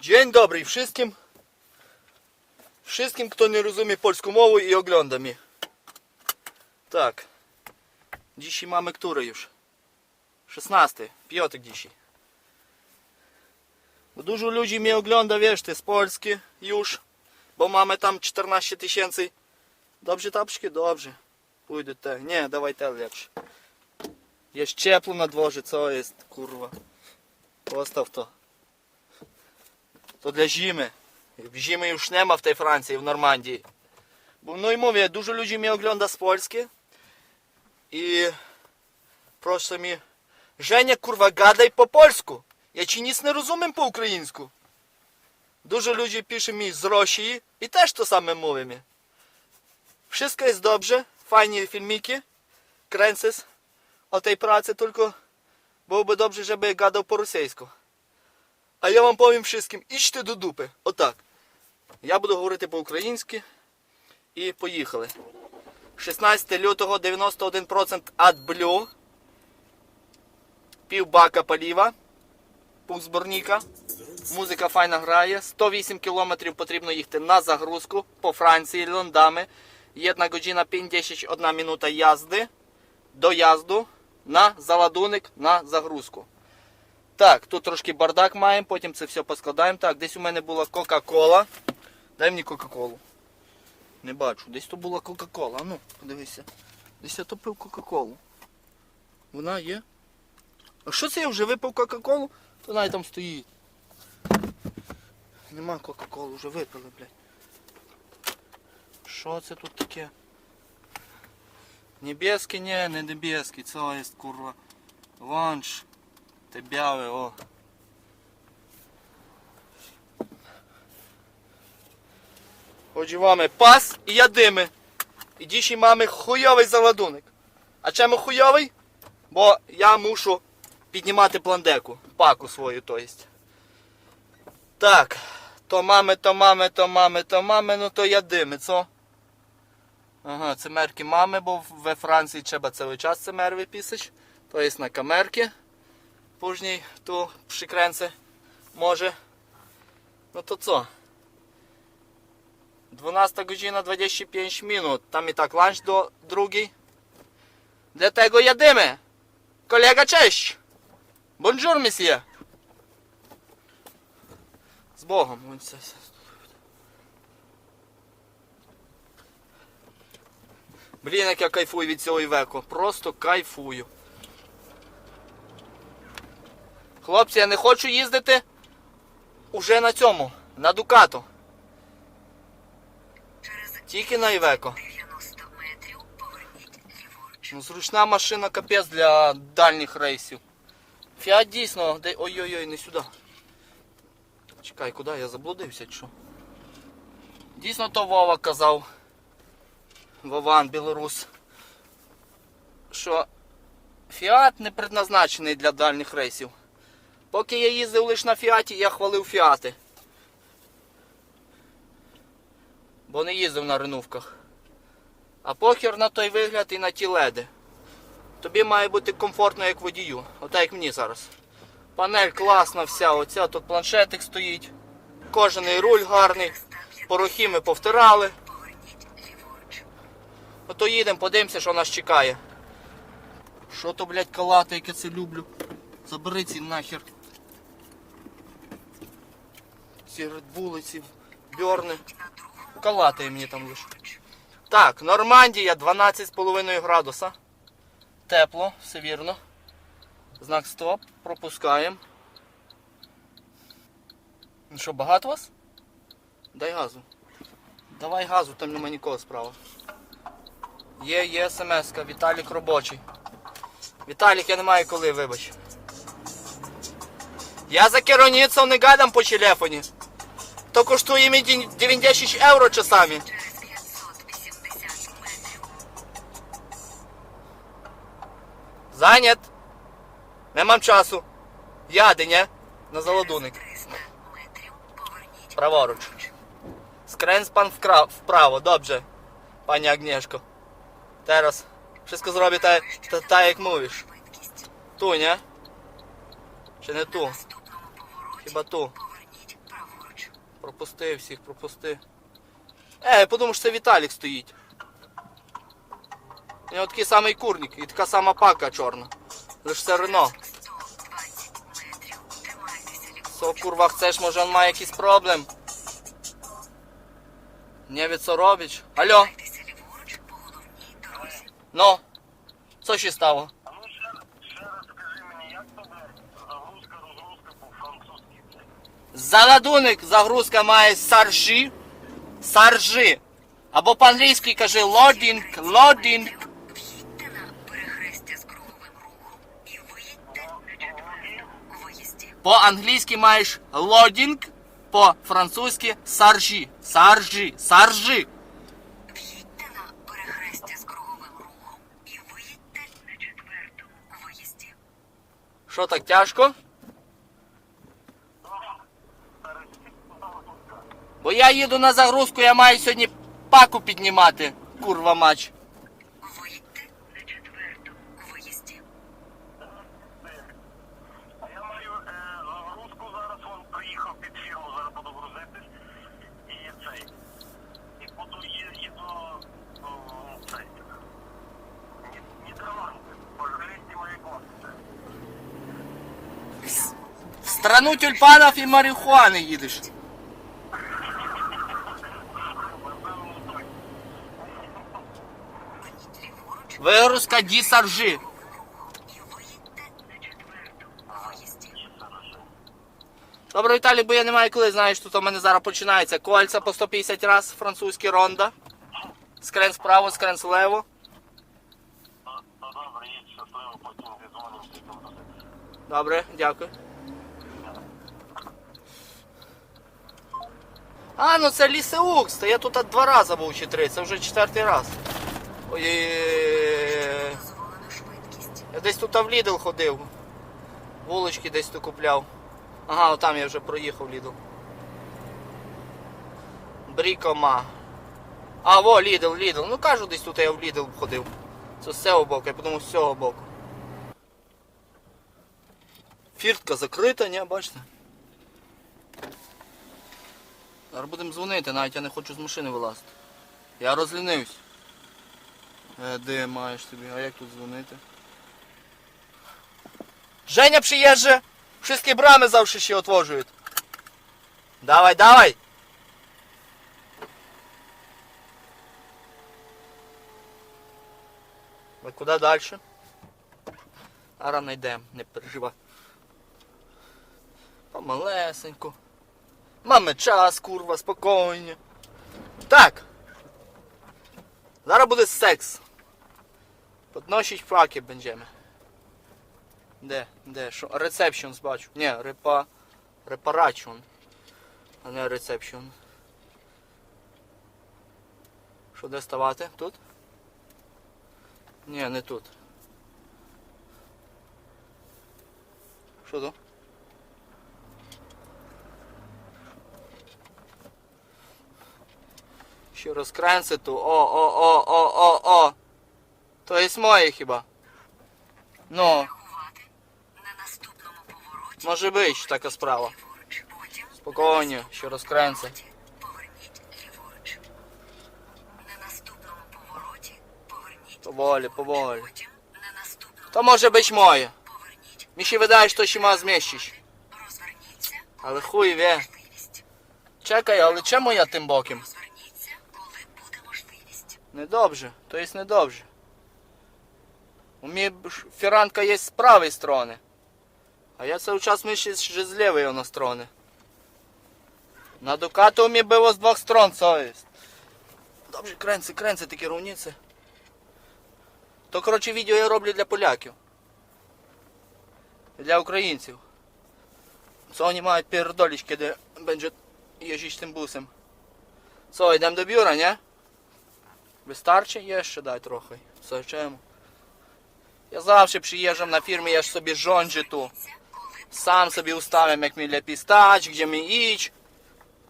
Dzień dobry wszystkim. Wszystkim, kto nie rozumie polską mowę i ogląda mnie. Tak. Dzisiaj mamy który już? 16. Piątek dzisiaj. Bo dużo ludzi mnie ogląda, wiesz, ty z Polski już. Bo mamy tam 14 tysięcy. Dobrze tapczki? Dobrze. Pójdę te. Nie, dawaj te lepsze. Jest ciepło na dworze, co jest, kurwa. Postaw to to dla zimy. Zimy już nie ma w tej Francji, w Normandii. No i mówię, dużo ludzi mnie ogląda z Polski i proszę mi Żenia, kurwa, gadaj po polsku. Ja ci nic nie rozumiem po ukraińsku. Dużo ludzi pisze mi z Rosji i też to samo mówię mi. Wszystko jest dobrze, fajnie filmiki, kręcę o tej pracy, tylko byłoby dobrze, żeby gadał po rosyjsku. А я вам повім wszystkim, idźcie do dupy. Отак. Я буду говорити по-українськи. І поїхали. 16 лютого 91% AdBlue. Пів бака паліва. Пів зборника. Музика файна грає. 108 км потрібно їхати на загрузку по Франції лондами. 1 година 51 минута язди. Доязду на заладуник на загрузку. Так, тут трошки бардак маємо, потім це все поскладаємо. Так, десь у мене була Кока-Кола. Дай мені Кока-Колу. Не бачу. Десь тут була Кока-Кола. Ну, подивися. Десь я топив Кока-Колу. Вона є. А що це я вже випив Кока-Колу? То навіть там стоїть. Нема Кока-Коли, вже випили, блядь. Що це тут таке? Небеский, не, не небеский, це є, курва. Ланч. Te białe, o. Отже, mamy pas і ядими. І dzisiaj mamy хуйовий заладунок. А чому хуйовий? Бо я мушу піднімати пландеку. Паку свою, то есть. Так. То мами, то мами, то мами, то мами, ну то ядими, co? Ага, це мерки мами, бо we Франції треба цілий час це мер виписати. То є на камерки później tu przykręcę może no to co 12 godzina 25 minut tam i tak lunch do drugiej dlatego jadymy kolega cześć bonjour monsieur z це- Блін, як я кайфую від цього івеко. Просто кайфую. Хлопці, я не хочу їздити уже на цьому, на Дукату. Тільки на Івеко. 90 метрів поверніть ліворуч. Ну, зручна машина капець для дальніх рейсів. Фіат дійсно, де... ой-ой-ой, не сюди. Чекай, куди я заблудився чи що? Дійсно то Вова казав. Вован, білорус. Що Фіат не предназначений для дальніх рейсів. Поки я їздив лише на Фіаті, я хвалив Фіати. Бо не їздив на ренувках. А похер на той вигляд і на ті леди. Тобі має бути комфортно як водію. Отак як мені зараз. Панель класна вся, оця тут планшетик стоїть. Кожаний руль гарний. Порохи ми повтирали. Ото їдемо, подивимося, що нас чекає. Що то, блядь, калати, яке це люблю. Забери ці нахер. Ці редбули, ці бьорни. Калатає мені там лише. Так, Нормандія 12,5 градуса. Тепло, все вірно. Знак стоп, пропускаємо. Ну що, багато вас? Дай газу. Давай газу, там нема нікого справа. Є, є смс-ка, Віталік робочий. Віталік, я не маю коли, вибач. Я за керівництвом не гадам по телефоні. То коштує мені 90 євро часами. через 580 метрів. Занят. Не мам часу. Яди, не? На заладуник. 300 метрів поверніть Праворуч. Скрен пан вправо, добре. Пані Агнєшко. Wszystko zrobię tak, tak, tak jak mówisz. швидкість. Tu, nie? Czy nie tu? Наступному повороті Chyba tu. поверніть праворуч. Пропусти всіх, пропусти. Е, я подумав, що це Віталік стоїть. У нього такий самий курник і така сама пака чорна. Лиш це Рено. 120 метрів. Тримайтеся ліворуч. Со курва chcesz, on ma jakiś problem? Nie wie co robić. Алло, Тримайтеся ліворуч по головній дорозі. no. Co się stało? А ну ще, ще раз скажи мені, як то блядь, загрузка, розгрузка по-французьки, блядь. Заладунок, загрузка має саржі. Саржі. Або по-англійськи каже четвертому виїзді. По-англійськи маєш loading, по-французьки саржі. Саржі, саржі. В'їдьте на перехрестя з круговим рухом і виїдьте на четвертому виїзді. Що так тяжко? Бо я їду на загрузку, я маю сьогодні паку піднімати. Курва мач. Виїдьте на четвертому виїзді. А я маю е, загрузку зараз, вон приїхав під фірму, зараз буду грузитись. І цей. І буду їду цей. Ні- Нідерланди. Пожалійте мої кошти. В страну тюльпанів і марихуани їдеш. Напевно, так. Виїдь ліворуч Вигрузка ді саржі. і виїдьте на четвертому виїзді. Добре, Віталій, бо я не маю коли, знаєш, тут у мене зараз починається кольця по 150 раз, французькі ронда. Скрен справа, скрен. Та та добре, дякую. А, ну це лісеукс, то я тут два рази був чи три, це вже четвертий раз. Ой, Дозволена швидкість. Я десь тут в Лідл ходив. Вулички десь тут купляв. Ага, отам я вже проїхав Лідл. Брікома. А, во, Лідл, Лідл. Ну кажу, десь тут я в Лідл ходив. Це з цього боку, я подумав з цього боку. Фіртка закрита, ні, бачите? Зараз будемо дзвонити, навіть я не хочу з машини вилазити. Я розлінився. Е, де маєш тобі? А як тут дзвонити? Женя przyjeżdża! Wszystkie bramy zawsze się otworzyły. Dawaj, dawaj! А куди далі? А рано йдемо, не переживай. Помалесенько. Mamy час, kurwa, spokojnie. Так. Зараз буде секс. Podnosić факи będziemy. Де? Де? Що? Рецепшн бачу. Ні, репа... репарачун. А не рецепшн. Що де ставати? Тут? Ні, не тут. Що тут? Ще розкренце ту. О, о, о, о, о, о. То є моє хіба. Ну. Може бути така справа. Спокійно, ще розкренце. Поволі, поволі. Może być moje. поверніть. Mi się wydaje, że to się. Розверніться. Але хуй wie. Можливість. Czekaj, ale czemu ja tym bokiem? Розверніться, коли буде можливість. Niedobrze, to jest niedobrze. U mnie cały czas myślę, że z lewej ona strony. Na Ducato u mnie było z dwóch stron, co jest? Dobrze, kręcę, kręcę te kierownice. To коротше відео я роблю для поляків. Для українців. Co oni mają pierdolić, kiedy będzie jeździć tym busem. Co, idę do biura, nie? Wystarczy? Jeszcze daj trochę. Co, czemu? Ja zawsze przyjeżdżam na firmę, ja ж sobie rządzę tu. Sam sobie ustawiam, jak mi lepiej stać, gdzie mi iść,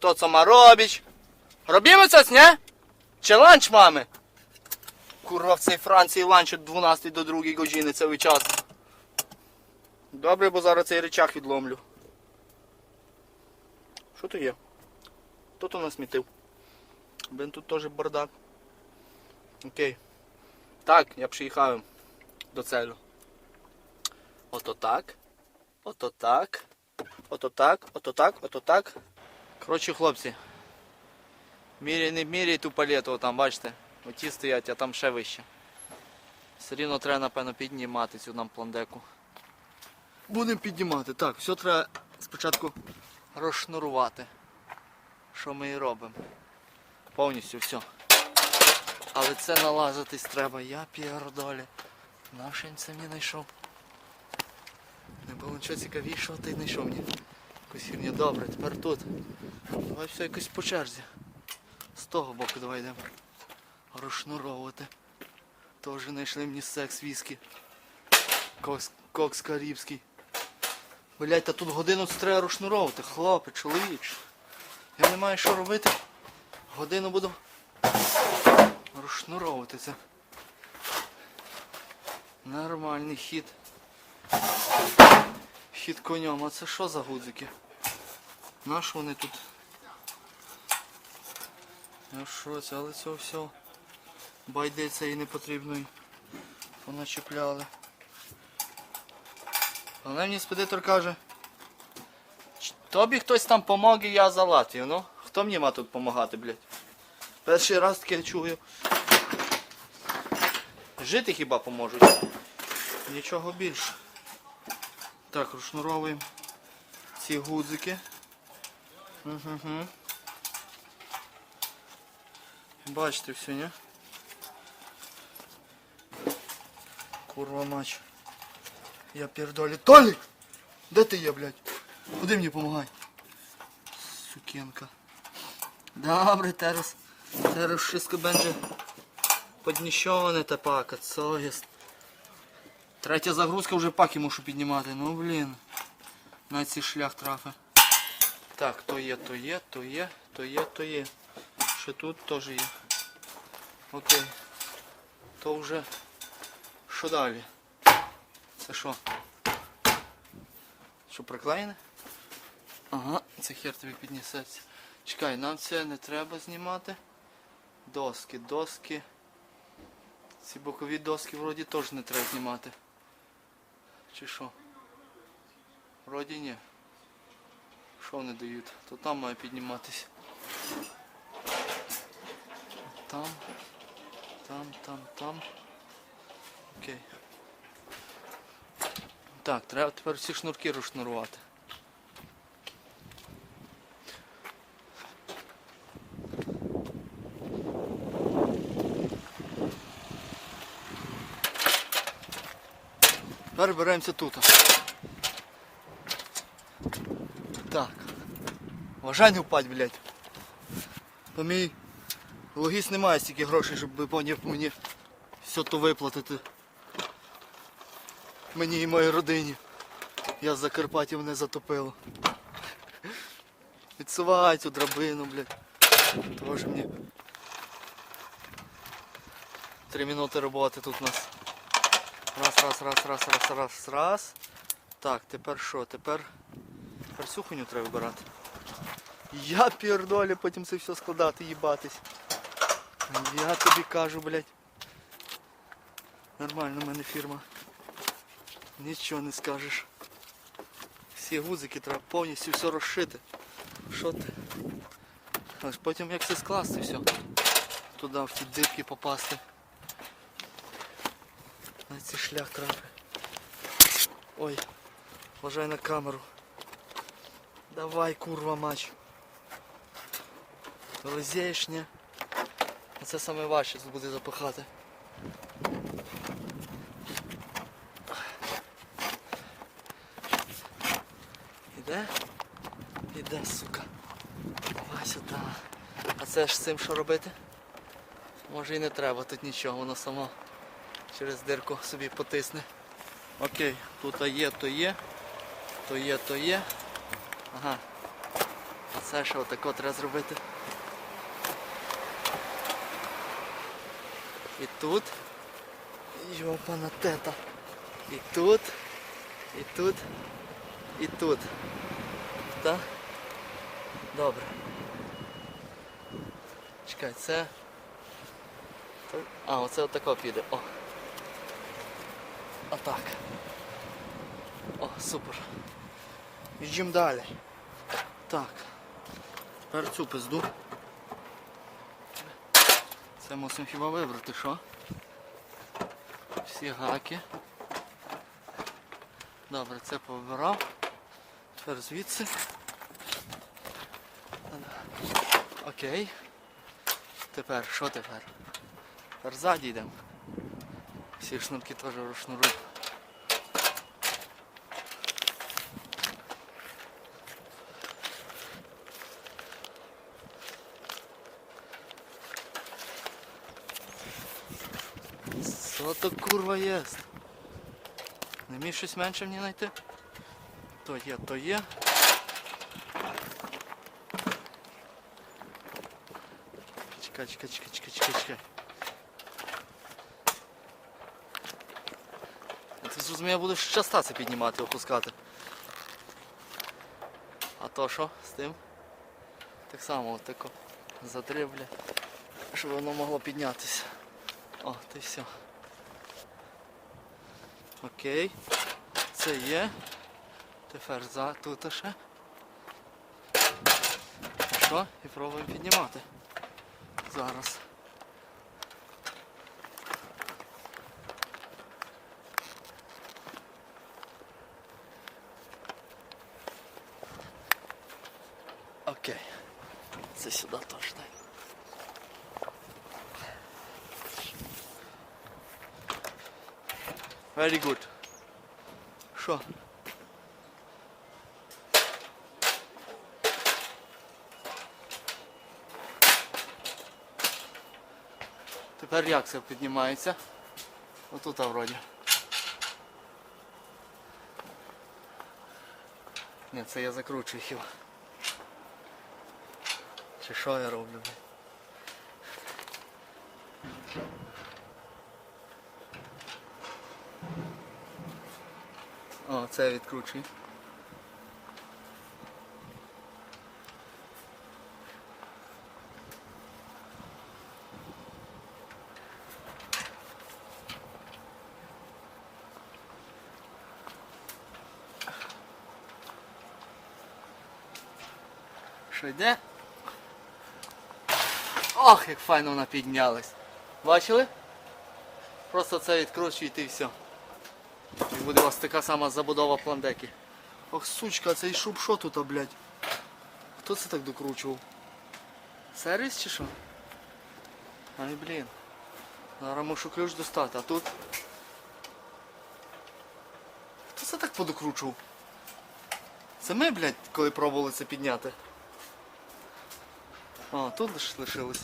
to co ma robić. Robimy coś, nie? Czy lunch mamy? Kurwa, w tej Francji lunch od 12 do 2 godziny cały czas. Добре, бо зараз цей речах відломлю. Що то є? Хто то насмітив? Блин, тут теж бардак. Окей. Так, я приїхав до целю. Ото так. Ото так. Ото так, ото так, ото так. Коротше, хлопці. Міряй, не міряй ту палету, там, бачите. Оті стоять, а там ще вище. Все рівно треба, напевно, піднімати цю нам пландеку. Будемо піднімати. Так, все треба спочатку розшнурувати. Що ми і робимо. Повністю все. Але це налазитись треба. Я піардолі. Нашень це мені знайшов. Було нічого цікавішого, ти знайшов мені. Якусь херню. Добре, тепер тут. Давай все якось по черзі. З того боку давай йдемо. Розшнуровувати. Теж знайшли мені секс віскі. Кокс, кокс карибський. Блять, та тут годину треба розшнуровувати. Хлопець, чоловіч. Я не маю що робити. Годину буду розшнуровувати це. Нормальний хід. Хід конем. А це що за гудзики? Наш вони тут? Я в шоці, але це все байди цієї непотрібної поначепляли. Але мені спедитор каже, тобі хтось там помоги, я за Латвію. Ну, хто мені ма тут допомагати, блядь? Перший раз таке чую. Жити хіба поможуть. Нічого більше. Так, розшнуровуємо ці гудзики. Угу. Бачите все, не? Курва мач. Я пердолі. Толік! Де ти є, блядь? Куди мені помагай? Сукенка. Добре, teraz wszystko będzie podniesione te paka, co jest? Третя загрузка вже паки мушу піднімати, ну блін. На цей шлях трафи. Так, то є, то є, то є, то є, то є. Ще тут теж є. Окей. То вже. Що далі? Це що? Що приклеєне? Ага, це хер тобі піднесеться. Чекай, нам це не треба знімати. Доски, доски. Ці бокові доски вроді теж не треба знімати. Чи що? Вроді ні. Що вони дають? То там має підніматися. Там. Там, там, там. Окей. Так, треба тепер всі шнурки розшнурувати. Тепер беремося тут. Так. Вважай не впадь, блядь. Бо мій логіст немає стільки грошей, щоб мені все то виплатити. Мені і моїй родині. Я з Закарпаття мене затопило. Відсувай цю драбину, блядь. Тоже мені. Три минути роботи тут у нас. Раз, раз, раз, раз, раз, раз, раз. Так, тепер що? Тепер. Тепер хуйню треба вибирати. Я пірдолі потім це все складати, їбатись. Я тобі кажу, блядь. Нормальна в мене фірма. Нічого не скажеш. Всі гузики треба повністю все розшити. Що ти? Аж потім як це скласти все. Туди в ті дибки попасти. На цей шлях трапи. Ой, вважай на камеру. Давай, курва мач. Розєєш, ні? Оце саме важче буде запихати. Іде? Іде, сука. Давай сюди. А це ж з цим що робити? Може і не треба тут нічого, воно само через дирку собі потисне. Окей, тут є, то є, то є, то є. Ага. Це що отако треба зробити? І тут. Йопана тета. І тут. І тут. І тут. Так? Добре. Чекай, це. А, оце отако піде. О. Отак. О, супер. Їдемо далі. Так. Тепер цю пизду. Це мусимо хіба вибрати, що? Всі гаки. Добре, це повибирав. Тепер звідси. Окей. Тепер, що тепер? Тепер ззаді йдемо. Всі шнурки теж розшнурують. Що курва є? Не міг щось менше мені знайти? То є, то є. Чекай, чекай, чекай, чекай, чекай, чекай. Ти зрозумів, я буду ще часто це піднімати, опускати. А то що з тим? Так само отако задрибля, щоб воно могло піднятися. О, ти все. Окей. Це є. Тепер за тут ще. Що? І пробуємо піднімати. Зараз. Окей. Це сюди дай. Very good. Що? Тепер як це піднімається? Отут вроді. Ні, це я закручую хіба. Чи що я роблю? О, це я відкручую. Що йде? Ох, як файно вона піднялась. Бачили? Просто це відкручуєте і все. І буде у вас така сама забудова пландеки. Ох, сучка, цей шуб що тут, а, блядь? Хто це так докручував? Сервіс чи що? Ай, блін. Зараз мушу ключ достати, а тут. Хто це так подокручував? Це ми, блядь, коли пробували це підняти. А, тут лиш лишилось.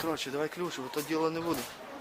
Коротше, давай ключ, бо то діло не буде.